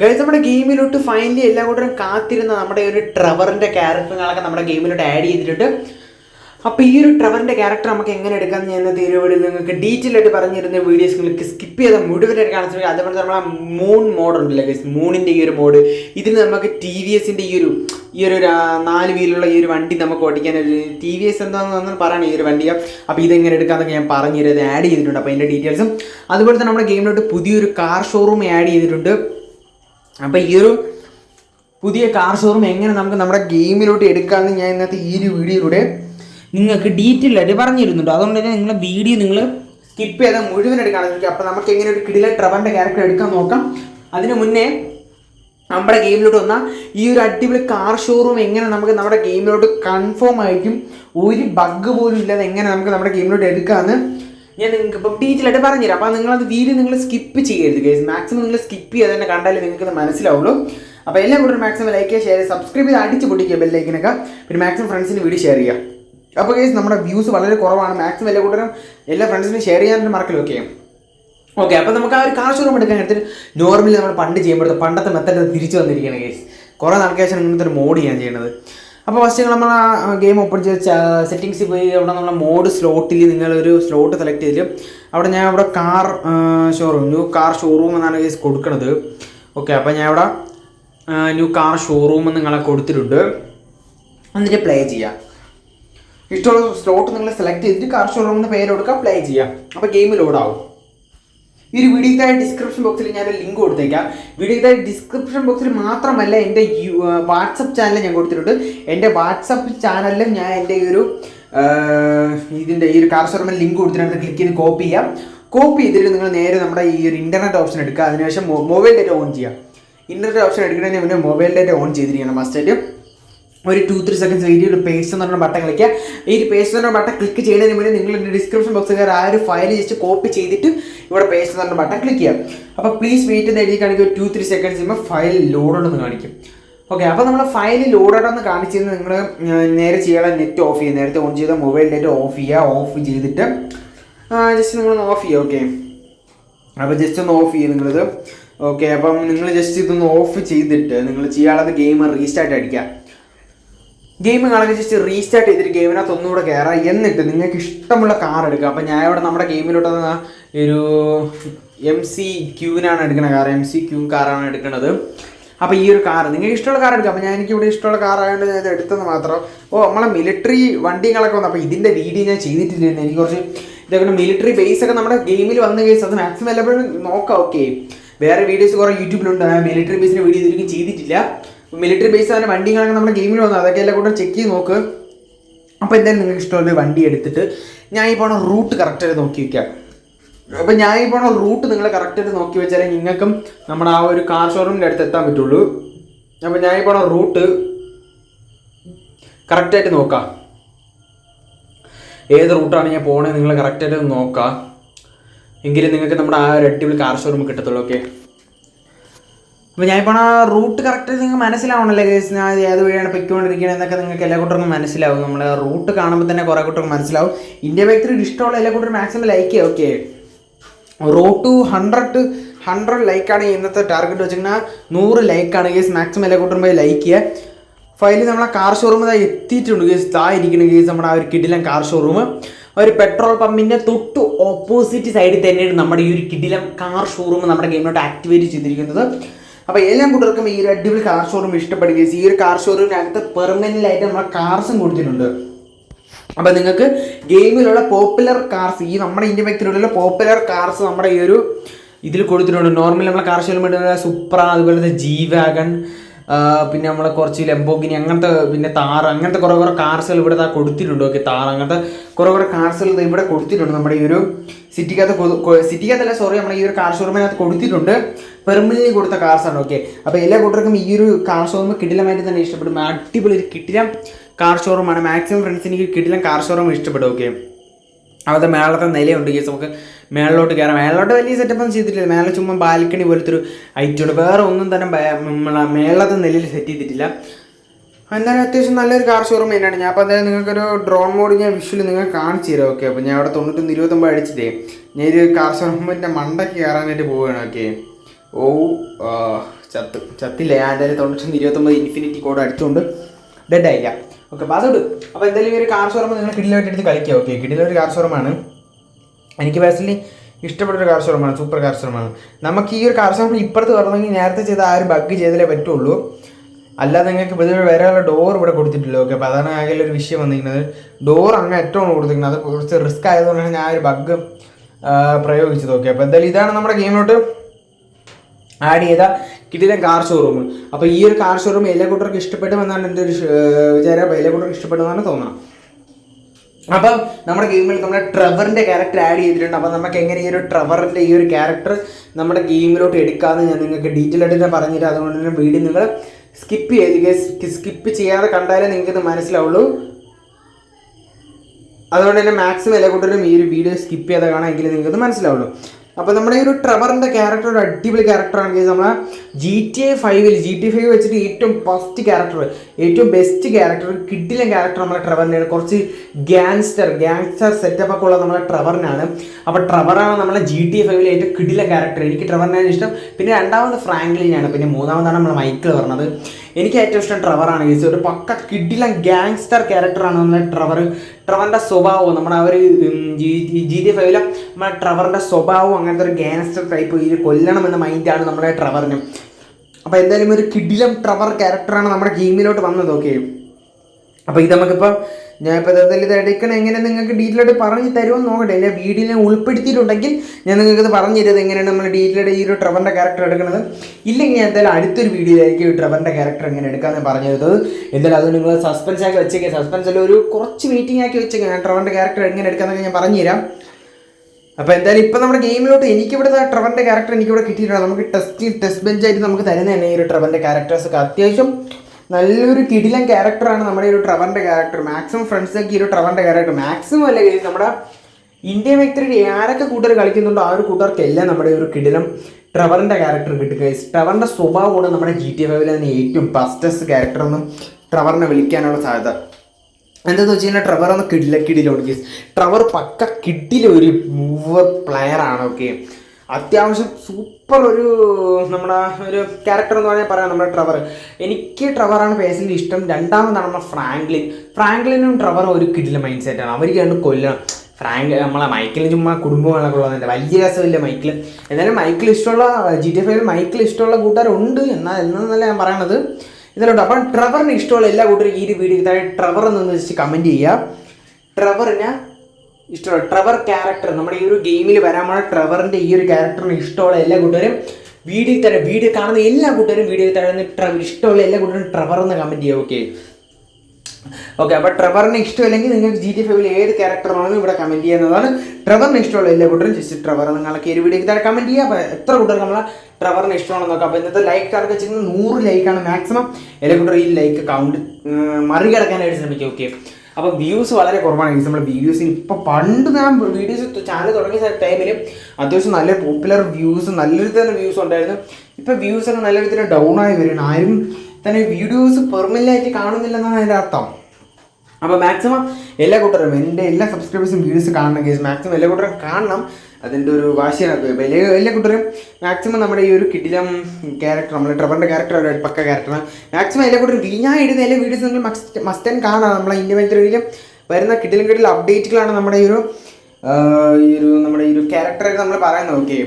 Guys നമ്മുടെ ഗെയിമിലോട്ട് finally എല്ലാം കൂടെ കാത്തിരുന്ന നമ്മുടെ ഒരു ട്രവറിന്റെ ക്യാരക്ടറുകളൊക്കെ നമ്മുടെ ഗെയിമിലോട്ട് ആഡ് ചെയ്തിട്ടുണ്ട്. അപ്പോൾ ഈ ഒരു ട്രവറിന്റെ ക്യാരക്ടർ നമുക്ക് എങ്ങനെ എടുക്കാമെന്ന് ഞാൻ ഇന്നത്തെ വീഡിയോയിൽ നിങ്ങൾക്ക് ഡീറ്റെയിൽ ആയിട്ട് പറഞ്ഞിരുന്ന വീഡിയോസ് നിങ്ങൾക്ക് സ്കിപ്പ് ചെയ്ത മുഴുവനായിട്ട് കാണിച്ചു അതേപോലെ നമ്മളെ മൂൺ മോഡ് ഉണ്ടല്ലോ ഗൈസ് മൂണിന്റെ ഈ ഒരു മോഡ് ഇതിൽ നമുക്ക് ടി വി എസിന്റെ ഈ ഒരു ഈ ഒരു നാല് വീലുള്ള ഈ ഒരു വണ്ടി നമുക്ക് ഓടിക്കാൻ ഒരു ടി വി എസ് എന്താണെന്ന് പറയണം ഈ ഒരു വണ്ടി അപ്പോൾ ഇതെങ്ങനെ എടുക്കാമെന്നൊക്കെ ഞാൻ പറഞ്ഞു തരുന്നത് ആഡ് ചെയ്തിട്ടുണ്ട് അപ്പോൾ അതിന്റെ ഡീറ്റെയിൽസും അതുപോലെ തന്നെ നമ്മുടെ ഗെയിമിലോട്ട് പുതിയൊരു കാർ ഷോറൂം ആഡ് ചെയ്തിട്ടുണ്ട്. അപ്പോൾ ഈ ഒരു പുതിയ കാർ ഷോറൂം എങ്ങനെ നമുക്ക് നമ്മുടെ ഗെയിമിലോട്ട് എടുക്കാമെന്ന് ഞാൻ ഇന്നത്തെ ഈ ഒരു വീഡിയോയിലൂടെ നിങ്ങൾക്ക് ഡീറ്റെയിൽ ആയിട്ട് പറഞ്ഞിരുന്നുണ്ട്. അതുകൊണ്ട് തന്നെ നിങ്ങളെ വീഡിയോ നിങ്ങൾ സ്കിപ്പ് ചെയ്താൽ മുഴുവൻ എടുക്കാൻ ശ്രമിക്കുക അപ്പോൾ നമുക്ക് എങ്ങനെ ഒരു കിടിലെ ട്രവന്റെ ക്യാരക്ടർ എടുക്കാൻ നോക്കാം. അതിന് മുന്നേ നമ്മുടെ ഗെയിമിലോട്ട് വന്നാൽ ഈ ഒരു അടിപൊളി കാർ ഷോറൂം എങ്ങനെ നമുക്ക് നമ്മുടെ ഗെയിമിലോട്ട് കൺഫേം ആയിരിക്കും. ഒരു ബഗ് പോലും ഇല്ലാതെ എങ്ങനെ നമുക്ക് നമ്മുടെ ഗെയിമിലോട്ട് എടുക്കാമെന്ന് ഞാൻ നിങ്ങൾക്ക് ഇപ്പം ഡീറ്റെയിൽ ആയിട്ട് പറഞ്ഞുതരാം. അപ്പോൾ നിങ്ങളത് വീഡിയോ നിങ്ങൾ സ്കിപ്പ് ചെയ്യരുത് കേസ് മാക്സിമം നിങ്ങൾ സ്കിപ്പ് ചെയ്ത് തന്നെ കണ്ടാലേ നിങ്ങൾക്ക് മനസ്സിലാവുള്ളൂ. അപ്പോൾ എല്ലാം കൂടെ മാക്സിമം ലൈക്ക് ഷെയർ സബ്സ്ക്രൈബ് ചെയ്ത് അടിച്ച് പൊട്ടിക്കുക ബെല്ലൈക്കിനൊക്കെ പിന്നെ മാക്സിമം ഫ്രണ്ട്സിന് വീഡിയോ ഷെയർ ചെയ്യുക. അപ്പോൾ കേസ് നമ്മുടെ വ്യൂസ് വളരെ കുറവാണ്. മാക്സിമം എല്ലാ കൂട്ടരും എല്ലാ ഫ്രണ്ട്സിനും ഷെയർ ചെയ്യാൻ മറക്കലും ഓക്കെ ഓക്കെ അപ്പോൾ നമുക്ക് ആ ഒരു കാശ് റൂം എടുക്കാൻ എടുത്തിട്ട് നോർമലി നമ്മൾ പണ്ട് ചെയ്യുമ്പോഴത്തെ പണ്ടത്തെ മെത്തഡ് തിരിച്ചു വന്നിരിക്കുകയാണ് കേസ് കുറേ നാൾക്ക് ഇങ്ങനത്തെ ഒരു മോഡ് ചെയ്യാൻ ചെയ്യണത് അപ്പോൾ ഫസ്റ്റ് നമ്മൾ ആ ഗെയിം ഓപ്പൺ ചെയ്ത് സെറ്റിങ്സിൽ പോയി അവിടെ നമ്മൾ മോഡ് സ്ലോട്ടിൽ നിങ്ങളൊരു സ്ലോട്ട് സെലക്ട് ചെയ്തിട്ട് അവിടെ ഞാൻ അവിടെ car showroom new car showroom എന്നാണ് കേസ് കൊടുക്കുന്നത് ഓക്കെ അപ്പോൾ ഞാൻ അവിടെ ന്യൂ കാർ ഷോറൂം എന്ന് നിങ്ങളെ കൊടുത്തിട്ടുണ്ട്. എന്നിട്ട് പ്ലേ ചെയ്യാം. ഇഷ്ടമുള്ള സ്ലോട്ട് നിങ്ങൾ സെലക്ട് ചെയ്തിട്ട് കാർ ഷോറൂം എന്ന് പേര് കൊടുക്കുക പ്ലേ ചെയ്യാം. അപ്പോൾ ഗെയിം ലോഡാവും ഈ ഒരു വീഡിയോയുടെ ഡിസ്ക്രിപ്ഷൻ ബോക്സിൽ ഞാൻ ലിങ്ക് കൊടുത്തേക്കാം. വീഡിയോയുടെ ഡിസ്ക്രിപ്ഷൻ ബോക്സിൽ മാത്രമല്ല എന്റെ വാട്സപ്പ് ചാനൽ ഞാൻ കൊടുത്തിട്ടുണ്ട്. എന്റെ വാട്സപ്പ് ചാനലിലും ഞാൻ എന്റെ ഈ ഒരു ഇതിന്റെ ഈ ഒരു കാർ ഷോറൂമിൽ ലിങ്ക് കൊടുത്തിട്ടുണ്ട് ക്ലിക്ക് ചെയ്ത് കോപ്പി ചെയ്യാം. കോപ്പി ചെയ്തിട്ട് നിങ്ങൾ നേരെ നമ്മുടെ ഈ ഒരു ഇന്റർനെറ്റ് ഓപ്ഷൻ എടുക്കുക. അതിനുശേഷം മൊബൈൽ ഡേറ്റ ഓൺ ചെയ്യാം ഇന്റർനെറ്റ് ഓപ്ഷൻ എടുക്കുന്നതിന് മുന്നേ മൊബൈൽ ഡേറ്റ ഓൺ ചെയ്തിരിക്കണം. മസ്റ്റായിട്ട് ഒരു ടു ത്രീ സെക്കൻഡ്സ് വെയിറ്റ് ചെയ്ത് പേസ്റ്റ് എന്ന് പറഞ്ഞ ബട്ടൺ ക്ലിക്കുക ഈ പേസ്റ്റ് എന്ന് പറഞ്ഞ ബട്ടൺ ക്ലിക്ക് ചെയ്യുന്നതിന് മുന്നേ എന്റെ ഡിസ്ക്രിപ്ഷൻ ബോക്സിൽ കയറി ആ ഒരു ഫയൽ ജസ്റ്റ് കോപ്പി ചെയ്തിട്ട് ഇവിടെ പേസ്റ്റ് എന്ന് പറഞ്ഞ ബട്ടൺ ക്ലിക്ക് ചെയ്യാം അപ്പോൾ പ്ലീസ് വെയിറ്റ് എന്ന് എഴുതി കാണിക്കും ടു ത്രീ സെക്കൻഡ്സ് ചെയ്യുമ്പോൾ ഫയൽ ലോഡ് എന്ന് കാണിക്കും. ഓക്കെ അപ്പോൾ നമ്മൾ ഫയൽ ലോഡഡ് എന്ന് കാണിച്ചു നിങ്ങൾ നേരെ ചെയ്യാൻ നെറ്റ് ഓഫ് ചെയ്യുക. നേരത്തെ ഓൺ ചെയ്ത മൊബൈൽ നെറ്റ് ഓഫ് ചെയ്യുക ഓഫ് ചെയ്തിട്ട് ജസ്റ്റ് നിങ്ങൾ ഓഫ് ചെയ്യുക ഓക്കെ അപ്പോൾ ജസ്റ്റ് ഒന്ന് ഓഫ് ചെയ്യുക നിങ്ങളിത്. ഓക്കെ അപ്പം നിങ്ങൾ ജസ്റ്റ് ഇതൊന്ന് ഓഫ് ചെയ്തിട്ട് നിങ്ങൾ ചെയ്യാനുള്ളത് ഗെയിം റീസ്റ്റാർട്ട് അടിക്കുക. ഗെയിം കളഞ്ഞ ജസ്റ്റ് റീസ്റ്റാർട്ട് ചെയ്തിട്ട് ഗെയിമിനകത്ത് ഒന്നുകൂടെ കയറാം എന്നിട്ട് നിങ്ങൾക്ക് ഇഷ്ടമുള്ള കാർ എടുക്കുക അപ്പം ഞാൻ ഇവിടെ നമ്മുടെ ഗെയിമിലോട്ട് ഒരു എം സി ക്യൂവിനാണ് എടുക്കുന്ന കാർ എം സി ക്യൂ കാറാണ് എടുക്കുന്നത് അപ്പോൾ ഈ ഒരു കാർ നിങ്ങൾക്ക് ഇഷ്ടമുള്ള കാർ എടുക്കുക അപ്പോൾ ഞാൻ എനിക്ക് ഇവിടെ ഇഷ്ടമുള്ള കാർ ആയതുകൊണ്ട് ഞാൻ ഇത് എടുത്തെന്ന് മാത്രം. ഓ നമ്മളെ മിലിറ്ററി വണ്ടികളൊക്കെ വന്നു. അപ്പോൾ ഇതിന്റെ വീഡിയോ ഞാൻ ചെയ്തിട്ടില്ലായിരുന്നു. എനിക്ക് കുറച്ച് ഇതൊക്കെ മിലിറ്ററി ബേസ് ഒക്കെ നമ്മുടെ ഗെയിമിൽ വന്ന കേസ് അത് മാക്സിമം എല്ലാവരും നോക്കാം. ഓക്കെ വേറെ വീഡിയോസ് കുറേ യൂട്യൂബിലുണ്ട് മിലിറ്ററി ബേസിന്റെ വീഡിയോ ഇതിലേക്ക് ചെയ്തിട്ടില്ല. മിലിറ്ററി ബേസ് വണ്ടി വണ്ടികളൊക്കെ നമ്മുടെ ഗെയിമിൽ വന്നു. അതൊക്കെ എല്ലാം കൂടെ ചെക്ക് ചെയ്ത് നോക്ക്. അപ്പോൾ എന്തായാലും നിങ്ങൾക്ക് ഇഷ്ടമുള്ള വണ്ടി എടുത്തിട്ട് ഞാൻ ഈ പോണ റൂട്ട് കറക്റ്റായിട്ട് നോക്കി വയ്ക്കാം അപ്പോൾ ഞാൻ ഈ പോണ റൂട്ട് നിങ്ങൾ കറക്റ്റായിട്ട് നോക്കി വെച്ചാലേ നിങ്ങൾക്കും നമ്മുടെ ആ ഒരു കാർ ഷോറൂമിന്റെ അടുത്ത് എത്താൻ പറ്റുള്ളൂ. അപ്പോൾ ഞാൻ ഈ പോണ റൂട്ട് കറക്റ്റായിട്ട് നോക്കാം. ഏത് റൂട്ടാണ് ഞാൻ പോണേ നിങ്ങൾ കറക്റ്റായിട്ട് നോക്കാം. എങ്കിലും നിങ്ങൾക്ക് നമ്മുടെ ആ ഒരു അടിപൊളി കാർ ഷോറൂം കിട്ടത്തുള്ളൂ ഓക്കെ അപ്പോൾ ഞാൻ ഇപ്പോൾ ആ റൂട്ട് കറക്റ്റ് നിങ്ങൾക്ക് മനസ്സിലാവണല്ലേ കേസ് ഞാൻ ഏത് വഴിയാണ് പൊയ്ക്കൊണ്ടിരിക്കുന്നത് എന്നൊക്കെ നിങ്ങൾക്ക് എല്ലാ കൂട്ടർക്കും മനസ്സിലാവും. നമ്മൾ റൂട്ട് കാണുമ്പോൾ തന്നെ കുറേ കൂട്ടർക്ക് മനസ്സിലാവും. ഇന്ത്യ വ്യക്തി ഇഷ്ടമുള്ള എല്ലാ കൂട്ടരും മാക്സിമം ലൈക്ക് ചെയ്യുക okay road to hundred hundred ലൈക്കാണ് ഇന്നത്തെ ടാർഗറ്റ് വെച്ചിരിക്കുന്നത് നൂറ് ലൈക്കാണ് കേസ് മാക്സിമം എല്ലാ കൂട്ടരും പോയി ലൈക്ക് ചെയ്യുക ഫയലിൽ നമ്മളെ കാർ ഷോറൂം ഇതാ എത്തിയിട്ടുണ്ട് കേസ് താ ഇരിക്കുന്ന കേസ് നമ്മുടെ ആ ഒരു കിടിലം കാർ ഷോറൂം ഒരു പെട്രോൾ പമ്പിന്റെ തൊട്ട് ഓപ്പോസിറ്റ് സൈഡിൽ തന്നെയാണ് നമ്മുടെ ഈ ഒരു കിടിലം കാർ ഷോറൂം നമ്മുടെ ഗെയിമിലോട്ട് ആക്ടിവേറ്റ് ചെയ്തിരിക്കുന്നത്. അപ്പോൾ എല്ലാം കൂട്ടർക്കും ഈ ഒരു അടിപൊളി കാർ ഷോറൂം ഇഷ്ടപ്പെടുകയും ഈ ഒരു കാർ ഷോറൂമിനകത്ത് പെർമനന്റായിട്ട് നമ്മളെ കാർസും കൊടുത്തിട്ടുണ്ട്. അപ്പോൾ നിങ്ങൾക്ക് ഗെയിമിലുള്ള പോപ്പുലർ കാർസ് ഈ നമ്മുടെ ഇന്ത്യൻ വ്യക്തിയിലുള്ള പോപ്പുലർ കാർസ് നമ്മുടെ ഈ ഒരു ഇതിൽ കൊടുത്തിട്ടുണ്ട്. നോർമലി നമ്മളെ കാർ ഷോറൂം സുപ്ര അതുപോലെ തന്നെ ജി വാഗൺ പിന്നെ നമ്മളെ കുറച്ച് ലംബോഗിനി അങ്ങനത്തെ പിന്നെ താർ അങ്ങനത്തെ കുറേ കുറേ കാർസുകൾ ഇവിടെ താ കൊടുത്തിട്ടുണ്ട്. ഓക്കെ താർ അങ്ങനത്തെ കുറേ കുറേ കാർസുകൾ ഇവിടെ കൊടുത്തിട്ടുണ്ട് നമ്മുടെ ഈ ഒരു സിറ്റിക്കകത്ത് സിറ്റിക്കകത്തല്ല സോറി നമ്മുടെ ഈ ഒരു കാർ ഷോറൂമിനകത്ത് കൊടുത്തിട്ടുണ്ട്. പെർമിനലി കൊടുത്ത കാർസാണ് ഓക്കെ അപ്പോൾ എല്ലാ കൂട്ടർക്കും ഈ ഒരു കാർ ഷോറൂം കിടിലമായിട്ട് തന്നെ ഇഷ്ടപ്പെടും. അടിപൊളി ഒരു കിടിലം കാർ ഷോറൂമാണ് മാക്സിമം ഫ്രണ്ട്സ് എനിക്ക് കിടിലം കാർ ഷോറൂം ഇഷ്ടപ്പെടും ഓക്കെ അവിടുത്തെ മേളത്തെ നിലയുണ്ട് കേസ് നമുക്ക് മേളിലോട്ട് കയറാം മേളിലോട്ട് വലിയ സെറ്റപ്പ് ഒന്നും ചെയ്തിട്ടില്ല. മേലെ ചുമ്മാ ബാൽക്കണി പോലത്തെ ഒരു ഐറ്റം ഉണ്ട്. വേറെ ഒന്നും തന്നെ മേളത്തെ നിലയിൽ സെറ്റ് ചെയ്തിട്ടില്ല. എന്തായാലും അത്യാവശ്യം നല്ലൊരു കാർ ഷോറൂം തന്നെയാണ്. ഞാൻ അപ്പോൾ എന്തായാലും നിങ്ങൾക്കൊരു ഡ്രോൺ മോഡ് ഞാൻ വിഷ്വൽ നിങ്ങൾ കാണിച്ചു തരാം. ഓക്കെ അപ്പോൾ ഞാൻ അവിടെ തൊണ്ണൂറ്റൊന്ന് ഇരുപത്തൊമ്പത് അടിച്ചിട്ടേ. ഞാൻ ഒരു കാർ ഷോറൂമിന്റെ മണ്ടയ്ക്ക് കയറാനായിട്ട് പോവുകയാണ് ഓക്കെ ഓ ചത്ത് ചത്തില്ല? ഞാൻ എന്തായാലും തൊണ്ണൂറ്റൊന്ന് ഇരുപത്തൊമ്പത് ഇൻഫിനിറ്റി കോഡ് അടിച്ചുകൊണ്ട് ഡെഡ് ആയില്ല. ഓക്കെ അപ്പോൾ അതോട് അപ്പോൾ എന്തായാലും ഈ ഒരു കാർ ഷോറൂം നിങ്ങൾ കിഡിലായിട്ട് എടുത്ത് കളിക്കുക ഓക്കെ? കിഡിലൊരു കാർ ഷോറൂമാണ്. എനിക്ക് പേഴ്സണലി ഇഷ്ടപ്പെട്ട ഒരു കാർ ഷോറൂമാണ് സൂപ്പർ കാർ ഷോറൂമാണ്. നമുക്ക് ഈ ഒരു കാർ ഷോറൂം ഇപ്പുറത്ത് വരണമെങ്കിൽ നേരത്തെ ചെയ്ത ആ ഒരു ബഗ് ചെയ്തലേ പറ്റുള്ളൂ. അല്ലാതെ നിങ്ങൾക്ക് ഇവിടെ വരെയുള്ള ഡോർ ഇവിടെ കൊടുത്തിട്ടില്ല ഓക്കെ? അപ്പോൾ അതാണ് ആകെ ഒരു വിഷയം വന്നിരിക്കുന്നത്. ഡോർ അങ്ങ് ഏറ്റവും കൊടുത്തിരിക്കുന്നത്. അത് കുറച്ച് റിസ്ക് ആയതുകൊണ്ടാണ് ഞാൻ ആ ഒരു ബഗ് പ്രയോഗിച്ചത് ഓക്കെ? അപ്പോൾ എന്തായാലും ഇതാണ് നമ്മുടെ ഗെയിമിലോട്ട്. ആഡ് ചെയ്ത കിടിലൻ കാർ ഷോറൂം അപ്പോൾ ഈ ഒരു കാർ ഷോറൂം എല്ലാ കൂട്ടർക്കും ഇഷ്ടപ്പെടുമെന്നാണ് എന്റെ ഒരു വിചാരം. എല്ലാ കൂട്ടർക്കും ഇഷ്ടപ്പെടുമെന്നാണ് തോന്നുന്നത് അപ്പം നമ്മുടെ ഗെയിമിൽ നമ്മുടെ ട്രവറിന്റെ ക്യാരക്ടർ ആഡ് ചെയ്തിട്ടുണ്ട്. അപ്പം നമുക്ക് എങ്ങനെ ഈ ഒരു ട്രവറിന്റെ ഈ ഒരു ക്യാരക്ടർ നമ്മുടെ ഗെയിമിലോട്ട് എടുക്കാമെന്ന് ഞാൻ നിങ്ങൾക്ക് ഡീറ്റെയിൽ ആയിട്ട് ഞാൻ പറഞ്ഞുതരാം അതുകൊണ്ട് തന്നെ വീഡിയോ നിങ്ങൾ സ്കിപ്പ് ചെയ്ത് സ്കിപ്പ് ചെയ്യാതെ കണ്ടാലേ നിങ്ങൾക്ക് ഇത് മനസ്സിലാവുള്ളൂ. അതുകൊണ്ട് തന്നെ മാക്സിമം എല്ലാ കൂട്ടരും ഈ ഒരു വീഡിയോ സ്കിപ്പ് ചെയ്താൽ കാണാമെങ്കിൽ നിങ്ങൾക്ക് മനസ്സിലാവുള്ളൂ. അപ്പോൾ നമ്മുടെ ഈ ഒരു ട്രെവറിന്റെ ക്യാരക്ടർ ഒരു അടിപൊളി ക്യാരക്ടറാണ് നമ്മളെ ജി ടി എ ഫൈവിൽ ജി ടി ഫൈവ് വെച്ചിട്ട് ഏറ്റവും ഫസ്റ്റ് ക്യാരക്ടർ ഏറ്റവും ബെസ്റ്റ് ക്യാരക്ടർ കിഡിലെ ക്യാരക്ടർ നമ്മളെ ട്രെവറിനാണ് കുറച്ച് ഗ്യാങ്സ്റ്റർ ഗ്യാങ്സ്റ്റർ സെറ്റപ്പ് ഒക്കെ ഉള്ള നമ്മളെ ട്രെവറിനാണ്. അപ്പോൾ ട്രെവറാണ് നമ്മളെ ജി ടി എ ഫൈവിലെ ഏറ്റവും കിഡിലെ ക്യാരക്ടർ എനിക്ക് ട്രെവറിനാണ് ഇഷ്ടം. പിന്നെ രണ്ടാമത് ഫ്രാങ്ക്ലിനാണ് പിന്നെ മൂന്നാമതാണ് നമ്മളെ മൈക്കിൾ പറഞ്ഞത്. എനിക്ക് ഏറ്റവും ഇഷ്ടം ട്രവറാണ് ഗൈസ് ഒരു പക്ക കിഡിലൻ ഗ്യാങ്സ്റ്റർ ക്യാരക്ടറാണ് നമ്മുടെ ട്രവർ. ട്രവറിന്റെ സ്വഭാവം നമ്മുടെ ആ ഒരു ജി ടി ഫൈവിലെ നമ്മുടെ ട്രവറിന്റെ സ്വഭാവം അങ്ങനത്തെ ഒരു ഗ്യാങ്സ്റ്റർ ടൈപ്പ് ഈ കൊല്ലണമെന്ന മൈൻഡാണ് നമ്മുടെ ട്രവറിന്. അപ്പോൾ എന്തായാലും ഒരു കിഡിലം ട്രവർ ക്യാരക്ടറാണ് നമ്മുടെ ഗെയിമിലോട്ട് വന്നത് ഓക്കെ അപ്പോൾ ഇത് നമുക്കിപ്പോൾ ഞാൻ ഇപ്പോൾ എന്തായാലും ഇത് എടുക്കണം. എങ്ങനെ നിങ്ങൾക്ക് ഡീറ്റെയിൽ ആയിട്ട് പറഞ്ഞു തരുമെന്ന് നോക്കട്ടെ. എന്റെ വീഡിയോ ഞാൻ ഉൾപ്പെടുത്തിയിട്ടുണ്ടെങ്കിൽ ഞാൻ നിങ്ങൾക്ക് ഇത് പറഞ്ഞു തരുന്നത് എങ്ങനെയാണ് നമ്മൾ ഡീറ്റെയിൽ ആയിട്ട് ഈ ഒരു ട്രവറിന്റെ ക്യാരക്ടർ എടുക്കുന്നത്. ഇല്ലെങ്കിൽ ഞാൻ എന്തായാലും അടുത്തൊരു വീഡിയോയിലായിരിക്കും ഈ ട്രവറിന്റെ ക്യാരക്ടർ എങ്ങനെ എടുക്കാമെന്ന് പറഞ്ഞു തരുന്നത്. എന്തായാലും അത് നിങ്ങൾ സസ്പെൻസ് ആക്കി സസ്പെൻസ് അല്ല ഒരു കുറച്ച് വെയിറ്റിംഗ് ആക്കി വെച്ചേക്കാം ഞാൻ ട്രവറിന്റെ ക്യാരക്ടർ എങ്ങനെ എടുക്കാമെന്നൊക്കെ ഞാൻ പറഞ്ഞു തരാം അപ്പോൾ എന്തായാലും ഇപ്പം നമ്മുടെ ഗെയിമിലോട്ട് എനിക്കിവിടെ ട്രവറിന്റെ ക്യാരക്ടർ എനിക്കിവിടെ കിട്ടിയിട്ടുണ്ട്. നമുക്ക് ടെസ്റ്റ് ടെസ്റ്റ് ബെഞ്ചായിട്ട് നമുക്ക് തരുന്ന തന്നെ ഈ ഒരു ട്രവറിന്റെ ക്യാരക്ടേഴ്സൊക്കെ അത്യാവശ്യം നല്ലൊരു കിടിലൻ ക്യാരക്ടറാണ് നമ്മുടെ ഒരു ട്രവറിന്റെ ക്യാരക്ടർ മാക്സിമം ഫ്രണ്ട്സൊക്കെ ഈ ഒരു ട്രവറിന്റെ ക്യാരക്ടർ മാക്സിമം അല്ല guys, നമ്മുടെ ഇന്ത്യ വ്യക്തിയുടെ ആരൊക്കെ കൂട്ടർ കളിക്കുന്നുണ്ടോ ആ ഒരു കൂട്ടർക്കെല്ലാം നമ്മുടെ ഒരു കിടിലം ട്രവറിന്റെ ക്യാരക്ടർ കിട്ടുക. ഗൈസ് ട്രവറിന്റെ സ്വഭാവമാണ് നമ്മുടെ ജി ടി ഫൈവിലെ തന്നെ ഏറ്റവും ബസ്റ്റസ്റ്റ് ക്യാരക്ടർ എന്നും ട്രവറിനെ വിളിക്കാനുള്ള സാധ്യത. എന്താണെന്ന് വെച്ച് കഴിഞ്ഞാൽ ട്രവർ ഒന്ന് കിടില കിടിലോട് കേസ് ട്രവർ പക്ക കിടിലൊരു മൂവർ ആണ് ഓക്കെ അത്യാവശ്യം സൂപ്പർ ഒരു നമ്മുടെ ഒരു ക്യാരക്ടർ എന്ന് പറഞ്ഞാൽ പറയാം നമ്മുടെ ട്രവർ എനിക്ക് ട്രവറാണ് പേഴ്സണലി ഇഷ്ടം. രണ്ടാമതാണ് നമ്മുടെ ഫ്രാങ്ക്ലിൻ ഫ്രാങ്ക്ലിനും ട്രവറും ഒരു കിഡിലെ മൈൻഡ് സെറ്റാണ് അവർക്ക് രണ്ട് കൊല്ലണം. ഫ്രാങ്ക് നമ്മളെ മൈക്കിളിന് ചുമ്മാ കുടുംബങ്ങളൊക്കെ ഉള്ളതുണ്ട് വലിയ രസമില്ല മൈക്കിൾ എന്നാലും മൈക്കിൾ ഇഷ്ടമുള്ള ജി ടി ഫൈവിൽ മൈക്കിൾ ഇഷ്ടമുള്ള കൂട്ടുകാരുണ്ട്. എന്നാൽ എന്നല്ല ഞാൻ പറയണത്? ഇതിലോട്ട് അപ്പം ട്രവറിന് ഇഷ്ടമുള്ള എല്ലാ കൂട്ടരും ഈ ഒരു വീഡിയോ താഴെ ട്രവർ എന്ന് വെച്ച് കമന്റ് ചെയ്യുക. ട്രവറിന് ഇഷ്ടമുള്ള ട്രവർ ക്യാരക്ടർ നമ്മുടെ ഈ ഒരു ഗെയിമിൽ വരാൻ ട്രവറിന്റെ ഈ ഒരു ക്യാരക്ടറിന് ഇഷ്ടമുള്ള എല്ലാ കൂട്ടുകാരും വീഡിയോ തരാം വീഡിയോ കാണുന്ന എല്ലാ കൂട്ടുകാരും വീഡിയോ താഴെ നിന്ന് ട്രവർ ഇഷ്ടമുള്ള എല്ലാ കൂട്ടുകാരും ട്രവർ എന്ന് കമന്റ് ചെയ്യുക ഓക്കെ ഓക്കെ അപ്പോൾ ട്രവറിന് ഇഷ്ടമില്ലെങ്കിൽ നിങ്ങൾക്ക് ജി ടി ഫൈവിൽ ഏത് ക്യാരക്ടറാണ് ഇവിടെ കമന്റ് ചെയ്യുന്നതാണ് ട്രവറിന് ഇഷ്ടമുള്ള എല്ലാ കൂട്ടരും ജസ്റ്റ് ട്രവർ നിങ്ങൾക്ക് ഒരു വീഡിയോ തരാം കമന്റ് ചെയ്യുക. അപ്പോൾ എത്ര കൂട്ടർ നമ്മളെ ട്രവറിന് ഇഷ്ടമാണെന്ന് നോക്കാം. അപ്പോൾ ഇന്നത്തെ ലൈക്ക് ടാർഗറ്റ് ചെയ്യുന്നത് നൂറ് ലൈക്കാണ് മാക്സിമം എല്ലാ കൂട്ടരും ഈ ലൈക്ക് കൗണ്ട് മറികടക്കാനായിട്ട് ശ്രമിക്കും ഓക്കെ അപ്പോൾ വ്യൂസ് വളരെ കുറവാണ്. Guys. നമ്മുടെ വീഡിയോസിന് ഇപ്പോൾ പണ്ട് ഞാൻ വീഡിയോസ് ചാനൽ തുടങ്ങിയ ടൈമിൽ അത്യാവശ്യം നല്ല പോപ്പുലർ വ്യൂസ് നല്ലൊരു തന്നെ വ്യൂസ് ഉണ്ടായിരുന്നു. ഇപ്പോൾ വ്യൂസ് ഒക്കെ നല്ല രീതിയിൽ ഡൗൺ ആയി വരുന്നു ആരും തന്നെ വീഡിയോസ് പെർമനന്റ് ആയിട്ട് കാണുന്നില്ലെന്നാണ് അതിന്റെ അർത്ഥം. അപ്പോൾ മാക്സിമം എല്ലാ കൂട്ടരും എന്റെ എല്ലാ സബ്സ്ക്രൈബേഴ്സും വീഡിയോസ് കാണണം കേസ് മാക്സിമം എല്ലാ കൂട്ടരും കാണണം. അതിന്റെ ഒരു വാശിയാണ്. വലിയ വലിയ കുട്ടികളും മാക്സിമം നമ്മുടെ ഈ ഒരു കിടിലം ക്യാരക്ടർ നമ്മുടെ ട്രവറിന്റെ ക്യാരക്ടർ ഒരു പക്ക ക്യാരക്ടറാണ് മാക്സിമം എല്ലാ കുട്ടികളും വീ- ഞാൻ ഇടുന്ന എല്ലാ വീഡിയോസ് നിങ്ങൾ മസ്റ്റ് മസ്റ്റ് ആൻഡ് കാണാം നമ്മളെ ഇന്ത്യ മേഖലയിലും വരുന്ന കിടിലും കിടിലും അപ്ഡേറ്റുകളാണ് നമ്മുടെ ഈ ഒരു ഈ ഒരു നമ്മുടെ ഈ ഒരു ക്യാരക്ടറൊക്കെ നമ്മൾ പറയാൻ ഓക്കെ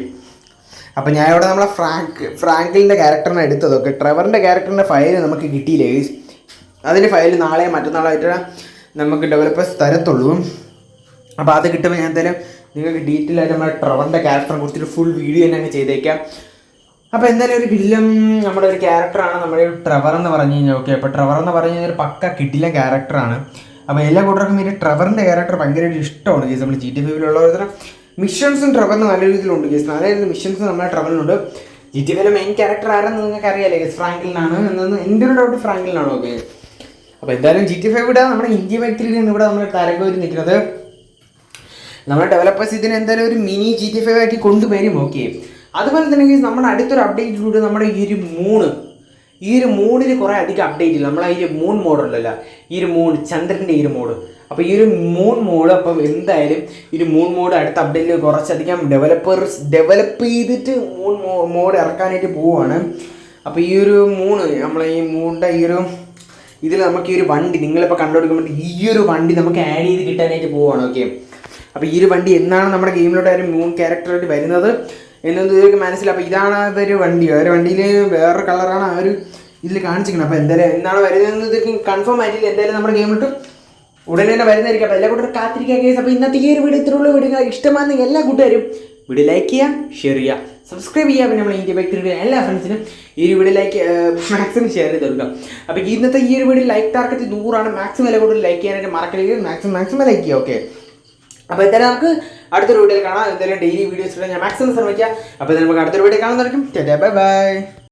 അപ്പം ഞാൻ ഇവിടെ നമ്മളെ ഫ്രാങ്ക് ഫ്രാങ്കിലിന്റെ ക്യാരക്ടറിനെ എടുത്തത് ഓക്കെ ട്രെവറിന്റെ ക്യാരക്ടറിന്റെ ഫയൽ നമുക്ക് കിട്ടിയില്ല. അതിന്റെ ഫയൽ നാളെ മറ്റന്നാളായിട്ട് നമുക്ക് ഡെവലപ്പേഴ്സ് തരത്തുള്ളൂ. അപ്പോൾ അത് കിട്ടുമ്പോൾ ഞാൻ എന്തായാലും നിങ്ങൾക്ക് ഡീറ്റെയിൽ ആയിട്ട് നമ്മുടെ ട്രവറിന്റെ ക്യാരക്ടറിനെ കുറിച്ചൊരു ഫുൾ വീഡിയോ തന്നെ അങ്ങ് ചെയ്തേക്കാം. അപ്പോൾ എന്തായാലും ഒരു കിടിലം നമ്മുടെ ഒരു ക്യാരക്ടറാണ് നമ്മുടെ ഒരു ട്രവർ എന്ന് പറഞ്ഞു കഴിഞ്ഞാൽ ഓക്കെ അപ്പോൾ ട്രവർ എന്ന് പറഞ്ഞു കഴിഞ്ഞാൽ ഒരു പക്ക കിടിലം ക്യാരക്ടറാണ് അപ്പോൾ എല്ലാ കൂട്ടർക്കും ഈ ട്രവറിന്റെ ക്യാരക്ടർ ഭയങ്കരമായിട്ട് ഇഷ്ടമാണ് കേസ് നമ്മൾ ജി ടി ഒരു മിഷൻസും ട്രവറിന് നല്ല രീതിയിലുണ്ട് കേസ് നല്ല മിഷൻസ് നമ്മുടെ ട്രവറിനുണ്ട് ജി ടി ഫൈവിലെ മെയിൻ ക്യാരക്ടർ ആരെന്ന് നിങ്ങൾക്ക് അറിയാലേ കേസ് ഫ്രാങ്കിളിനാണ് എന്നു എന്റെ ഒരു ഡൗട്ട് ഫ്രാങ്കിളിനാണ് ഓക്കെ അപ്പോൾ എന്തായാലും ജി ടി ഫൈവ് ഇവിടെ നമ്മുടെ ഇന്ത്യ വ്യക്തിയിൽ ഇവിടെ നമ്മൾ തരംഗം നിൽക്കുന്നത്. നമ്മുടെ ഡെവലപ്പേഴ്സ് ഇതിന് എന്തായാലും ഒരു മിനി ജി ടി ഫൈവ് ആക്കി കൊണ്ടുവരും ഓക്കെ അതുപോലെ തന്നെ നമ്മുടെ അടുത്തൊരു അപ്ഡേറ്റ് കൂടി നമ്മുടെ ഈ ഒരു മൂണ് ഈ ഒരു മൂണിൽ കുറേ അധികം അപ്ഡേറ്റ് ഇല്ല നമ്മളെ ഈ ഒരു മൂൺ മോഡ് ഉണ്ടല്ലോ ഈ ഒരു മൂൺ ചന്ദ്രന്റെ ഈ ഒരു മോഡ് അപ്പോൾ ഈ ഒരു മൂൺ മോഡ് അപ്പം എന്തായാലും ഈ ഒരു മൂൺ മോഡ് അടുത്ത അപ്ഡേറ്റിൽ കുറച്ചധികം ഡെവലപ്പേഴ്സ് ഡെവലപ്പ് ചെയ്തിട്ട് മൂൺ മോഡ് ഇറക്കാനായിട്ട് പോവുകയാണ് അപ്പോൾ ഈ ഒരു മൂണ് നമ്മളെ ഈ മൂണിന്റെ ഈ ഒരു ഇതിൽ നമുക്ക് ഈ ഒരു വണ്ടി നിങ്ങളിപ്പോൾ കണ്ടുപിടിക്കുമ്പോൾ ഈ ഒരു വണ്ടി നമുക്ക് ആഡ് ചെയ്ത് കിട്ടാനായിട്ട് പോവുകയാണ് ഓക്കെ അപ്പോൾ ഈ ഒരു വണ്ടി എന്നാണ് നമ്മുടെ ഗെയിമിലോട്ട് ഒരു മൂൺ ക്യാരക്ടറായിട്ട് വരുന്നത് എന്നൊന്നും ഇവർക്ക് മനസ്സിലായി. അപ്പോൾ ഇതാണ് അതൊരു വണ്ടി. ഒരു വണ്ടിയിൽ വേറൊരു കളറാണ് ആ ഒരു ഇതിൽ കാണിച്ചിരിക്കുന്നത്. അപ്പോൾ എന്തായാലും എന്നാണ് വരുന്നതെന്ന് ഇതൊക്കെ കൺഫേം ആയിട്ടില്ല. എന്തായാലും നമ്മുടെ ഗെയിമിലോട്ട് ഉടനെ തന്നെ വരുന്നതായിരിക്കും. അപ്പോൾ എല്ലാ കൂട്ടരും കാത്തിരിക്കാൻ കേസ് അപ്പോൾ ഇന്നത്തെ ഈ ഒരു വീഡിയോ ഇത്രയുള്ള വീഡിയോ ഇഷ്ടമാണെങ്കിൽ എല്ലാ കൂട്ടുകാരും വീഡിയോ ലൈക്ക് ചെയ്യുക ഷെയർ ചെയ്യുക സബ്സ്ക്രൈബ് ചെയ്യുക. പിന്നെ നമ്മൾ ഇന്ത്യ ബൈക്ക് എല്ലാ ഫ്രണ്ട്സിനും ഈ ഒരു വീഡിയോ ലൈക്ക് മാക്സിമം ഷെയർ ചെയ്ത് കൊടുക്കുക. അപ്പോൾ ഇന്നത്തെ ഈ ഒരു വീഡിയോ ലൈക്ക് ടാർഗറ്റ് നൂറാണ്. മാക്സിമം എല്ലാ കൂടുതൽ ലൈക്ക് ചെയ്യാനായിട്ട് മറക്കരുത്. മാക്സിമം മാക്സിമം ലൈക്ക് ചെയ്യുക ഓക്കെ അപ്പോൾ എന്തായാലും നമുക്ക് അടുത്തൊരു വീഡിയോയിൽ കാണാം. എന്തായാലും ഡെയിലി വീഡിയോസ് ഞാൻ മാക്സിമം ശ്രമിക്കാം. അപ്പോൾ നമുക്ക് അടുത്തൊരു വീഡിയോ കാണുന്നതായിരിക്കും. Bye bye